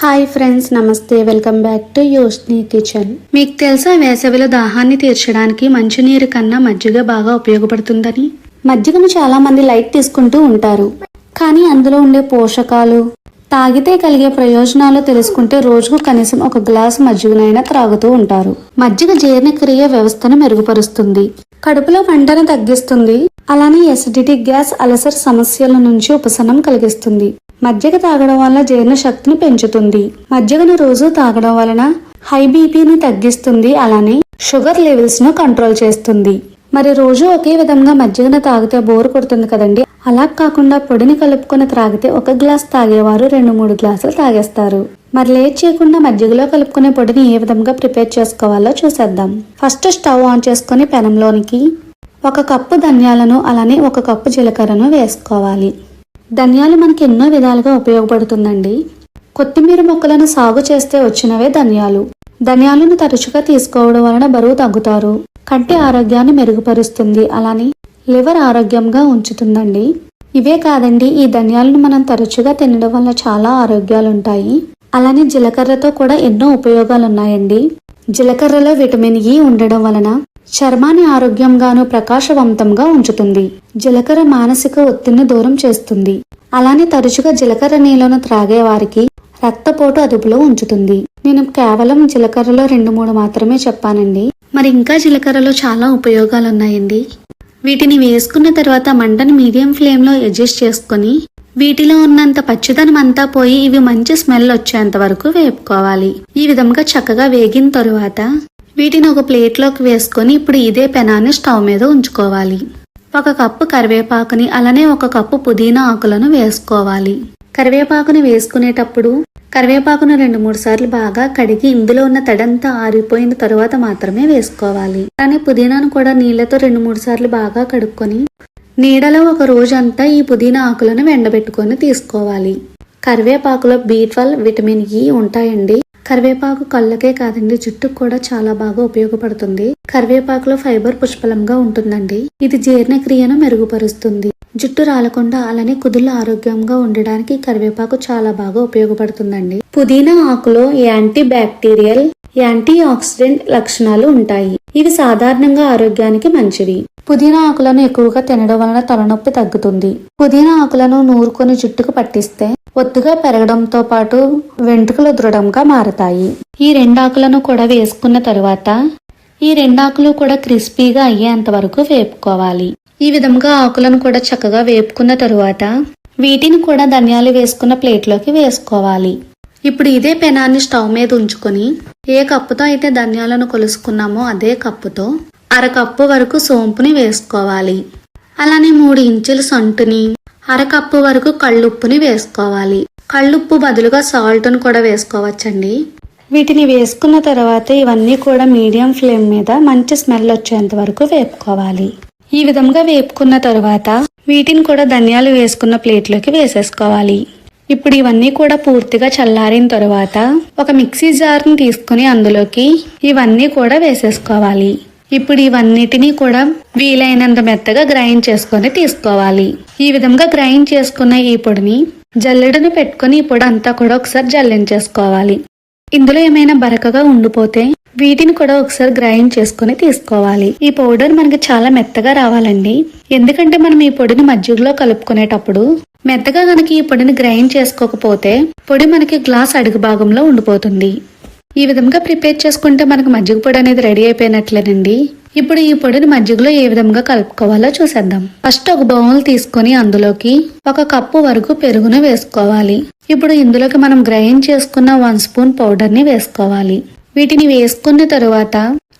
Hi friends నమస్తే. Welcome back to Yoshni kitchen. మీకు తెలుసా వేసవిలో దాహాన్ని తీర్చడానికి మంచినీరు కన్నా మజ్జిగ బాగా ఉపయోగపడుతుందని? మజ్జిగను చాలా మంది లైట్ తీసుకుంటూ ఉంటారు. కానీ అందులో ఉండే పోషకాలు తాగితే కలిగే ప్రయోజనాలు తెలుసుకుంటే రోజుకు కనీసం ఒక గ్లాస్ మజ్జిగనైనా త్రాగుతూ ఉంటారు. మజ్జిగ జీర్ణక్రియ వ్యవస్థను మెరుగుపరుస్తుంది. కడుపులో మంటను తగ్గిస్తుంది. అలానే ఎసిడిటీ గ్యాస్ అలసర్ సమస్యల నుంచి ఉపశమనం కలిగిస్తుంది. మజ్జిగ తాగడం వల్ల జీర్ణ శక్తిని పెంచుతుంది. మజ్జిగను రోజు తాగడం వలన హై బీపీని తగ్గిస్తుంది అలానే షుగర్ లెవెల్స్ను కంట్రోల్ చేస్తుంది. మరి రోజు ఒకే విధంగా మజ్జిగను తాగితే బోరు కొడుతుంది కదండి? అలా కాకుండా పొడిని కలుపుకొని త్రాగితే ఒక గ్లాస్ తాగేవారు రెండు మూడు గ్లాసులు తాగేస్తారు. మరి లేట్ చేయకుండా మజ్జిగలో కలుపుకునే పొడిని ఏ విధంగా ప్రిపేర్ చేసుకోవాలో చూసేద్దాం. ఫస్ట్ స్టవ్ ఆన్ చేసుకుని పెనంలోనికి ఒక కప్పు ధనియాలను అలానే ఒక కప్పు జీలకర్రను వేసుకోవాలి. ధనియాలు మనకి ఎన్నో విధాలుగా ఉపయోగపడుతుందండి. కొత్తిమీర మొక్కలను సాగు చేస్తే వచ్చినవే ధనియాలు. ధనియాలను తరచుగా తీసుకోవడం వలన బరువు తగ్గుతారు. కంటి ఆరోగ్యాన్ని మెరుగుపరుస్తుంది. అలానే లివర్ ఆరోగ్యంగా ఉంచుతుందండి. ఇవే కాదండి ఈ ధనియాలను మనం తరచుగా తినడం వల్ల చాలా ఆరోగ్యాలుంటాయి. అలానే జీలకర్రతో కూడా ఎన్నో ఉపయోగాలు ఉన్నాయండి జీలకర్రలో విటమిన్ ఇ ఉండడం వలన చర్మాన్ని ఆరోగ్యంగాను ప్రకాశవంతంగా ఉంచుతుంది. జీలకర్ర మానసిక ఒత్తిడిని దూరం చేస్తుంది. అలానే తరచుగా జీలకర్ర నీళ్ళను త్రాగే వారికి రక్తపోటు అదుపులో ఉంచుతుంది. నేను కేవలం జీలకర్రలో రెండు మూడు మాత్రమే చెప్పానండి. మరి ఇంకా జీలకర్రలో చాలా ఉపయోగాలు ఉన్నాయండి వీటిని వేసుకున్న తర్వాత మంటను మీడియం ఫ్లేమ్లో అడ్జస్ట్ చేసుకొని వీటిలో ఉన్నంత పచ్చిదనం అంతా పోయి ఇవి మంచి స్మెల్ వచ్చేంత వరకు వేపుకోవాలి. ఈ విధంగా చక్కగా వేగిన తరువాత వీటిని ఒక ప్లేట్లోకి వేసుకొని ఇప్పుడు ఇదే పెనాన్ని స్టవ్ మీద ఉంచుకోవాలి. ఒక కప్పు కరివేపాకుని అలానే ఒక కప్పు పుదీనా ఆకులను వేసుకోవాలి. కరివేపాకుని వేసుకునేటప్పుడు కరివేపాకును రెండు మూడు సార్లు బాగా కడిగి ఇందులో ఉన్న తడంతా ఆరిపోయిన తర్వాత మాత్రమే వేసుకోవాలి. కానీ పుదీనాను కూడా నీళ్ళతో రెండు మూడు సార్లు బాగా కడుక్కొని నీడలో ఒక రోజంతా ఈ పుదీనా ఆకులను ఎండబెట్టుకొని తీసుకోవాలి. కరివేపాకులో బీ ట్వెల్వ్ విటమిన్ ఇ ఉంటాయండి. కరివేపాకు కళ్ళకే కాదండి జుట్టుకు కూడా చాలా బాగా ఉపయోగపడుతుంది. కరివేపాకులో ఫైబర్ పుష్పలంగా ఉంటుందండి. ఇది జీర్ణక్రియను మెరుగుపరుస్తుంది. జుట్టు రాలకుండా అలానే కుదుళ్ళు ఆరోగ్యంగా ఉండడానికి కరివేపాకు చాలా బాగా ఉపయోగపడుతుందండి. పుదీనా ఆకులో యాంటీ బ్యాక్టీరియల్ యాంటీ ఆక్సిడెంట్ లక్షణాలు ఉంటాయి. ఇవి సాధారణంగా ఆరోగ్యానికి మంచివి. పుదీనా ఆకులను ఎక్కువగా తినడం వలన తలనొప్పి తగ్గుతుంది. పుదీనా ఆకులను నూరుకొని జుట్టుకు పట్టిస్తే ఒత్తుగా పెరగడంతో పాటు వెంట్రుకలు దృఢంగా మారతాయి. ఈ రెండాకులను కూడా వేసుకున్న తరువాత ఈ రెండాకులు కూడా క్రిస్పీగా అయ్యేంత వరకు వేపుకోవాలి. ఈ విధంగా ఆకులను కూడా చక్కగా వేపుకున్న తరువాత వీటిని కూడా ధనియాలు వేసుకున్న ప్లేట్లోకి వేసుకోవాలి. ఇప్పుడు ఇదే పెనాన్ని స్టవ్ మీద ఉంచుకొని ఏ కప్పుతో అయితే ధనియాలను కొలుసుకున్నామో అదే కప్పుతో అరకప్పు వరకు సోంపుని వేసుకోవాలి. అలానే మూడు ఇంచుల సొంటుని అరకప్పు వరకు కళ్ళుప్పుని వేసుకోవాలి. కళ్ళుప్పు బదులుగా సాల్ట్ను కూడా వేసుకోవచ్చండి. వీటిని వేసుకున్న తర్వాత ఇవన్నీ కూడా మీడియం ఫ్లేమ్ మీద మంచి స్మెల్ వచ్చేంత వరకు వేపుకోవాలి. ఈ విధంగా వేపుకున్న తర్వాత వీటిని కూడా ధనియాలు వేసుకున్న ప్లేట్లోకి వేసేసుకోవాలి. ఇప్పుడు ఇవన్నీ కూడా పూర్తిగా చల్లారిన తర్వాత ఒక మిక్సీ జార్ని తీసుకుని అందులోకి ఇవన్నీ కూడా వేసేసుకోవాలి. ఇప్పుడు ఇవన్నిటినీ కూడా వీలైనంత మెత్తగా గ్రైండ్ చేసుకొని తీసుకోవాలి. ఈ విధంగా గ్రైండ్ చేసుకున్న ఈ పొడిని జల్లెడను పెట్టుకొని ఈ పొడి అంతా కూడా ఒకసారి జల్లించేసుకోవాలి. ఇందులో ఏమైనా బరకగా ఉండిపోతే వీటిని కూడా ఒకసారి గ్రైండ్ చేసుకుని తీసుకోవాలి. ఈ పౌడర్ మనకి చాలా మెత్తగా రావాలండి. ఎందుకంటే మనం ఈ పొడిని మజ్జిగలో కలుపుకునేటప్పుడు మెత్తగా కనుక ఈ పొడిని గ్రైండ్ చేసుకోకపోతే పొడి మనకి గ్లాస్ అడుగు భాగంలో ఉండిపోతుంది. ఈ విధంగా ప్రిపేర్ చేసుకుంటే మనకు మజ్జిగ పొడి అనేది రెడీ అయిపోయినట్లేనండి. ఇప్పుడు ఈ పొడిని మజ్జిగలో ఏ విధంగా కలుపుకోవాలో చూసేద్దాం. ఫస్ట్ ఒక బౌల్ తీసుకొని అందులోకి ఒక కప్పు వరకు పెరుగును వేసుకోవాలి. ఇప్పుడు ఇందులోకి మనం గ్రైండ్ చేసుకున్న వన్ స్పూన్ పౌడర్ని వేసుకోవాలి. వీటిని వేసుకున్న తరువాత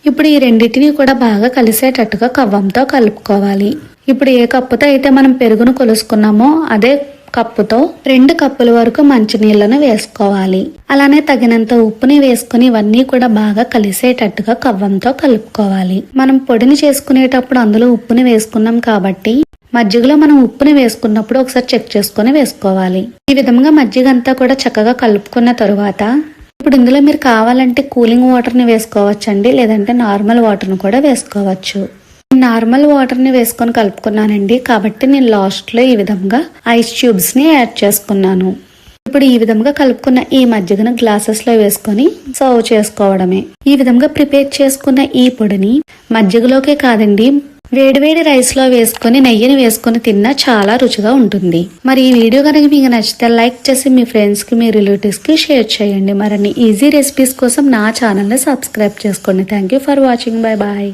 ఇప్పుడు ఈ రెండింటిని కూడా బాగా కలిసేటట్టుగా కవ్వంతో కలుపుకోవాలి. ఇప్పుడు ఏ కప్పుతో అయితే మనం పెరుగును కొలుసుకున్నామో అదే కప్పుతో రెండు కప్పుల వరకు మంచినీళ్ళను వేసుకోవాలి. అలానే తగినంత ఉప్పుని వేసుకుని ఇవన్నీ కూడా బాగా కలిసేటట్టుగా కవ్వంతో కలుపుకోవాలి. మనం పొడిని చేసుకునేటప్పుడు అందులో ఉప్పుని వేసుకున్నాం కాబట్టి మజ్జిగలో మనం ఉప్పుని వేసుకున్నప్పుడు ఒకసారి చెక్ చేసుకుని వేసుకోవాలి. ఈ విధంగా మజ్జిగ అంతా కూడా చక్కగా కలుపుకున్న తరువాత ఇప్పుడు ఇందులో మీరు కావాలంటే కూలింగ్ వాటర్ని వేసుకోవచ్చండి లేదంటే నార్మల్ వాటర్ని కూడా వేసుకోవచ్చు. నార్మల్ వాటర్ని వేసుకొని కలుపుకున్నానండి. కాబట్టి నేను లాస్ట్లో ఈ విధంగా ఐస్ ట్యూబ్స్ని యాడ్ చేసుకున్నాను. ఇప్పుడు ఈ విధంగా కలుపుకున్న ఈ మజ్జిగను గ్లాసెస్లో వేసుకొని సర్వ్ చేసుకోవడమే. ఈ విధంగా ప్రిపేర్ చేసుకున్న ఈ పొడిని మజ్జిగలోకే కాదండి వేడివేడి రైస్లో వేసుకొని నెయ్యిని వేసుకొని తిన్నా చాలా రుచిగా ఉంటుంది. మరి ఈ వీడియో కనుక మీకు నచ్చితే లైక్ చేసి మీ ఫ్రెండ్స్కి మీ రిలేటివ్స్కి షేర్ చేయండి. మరిన్ని ఈజీ రెసిపీస్ కోసం నా ఛానల్ని సబ్స్క్రైబ్ చేసుకోండి. Thank you for watching bye bye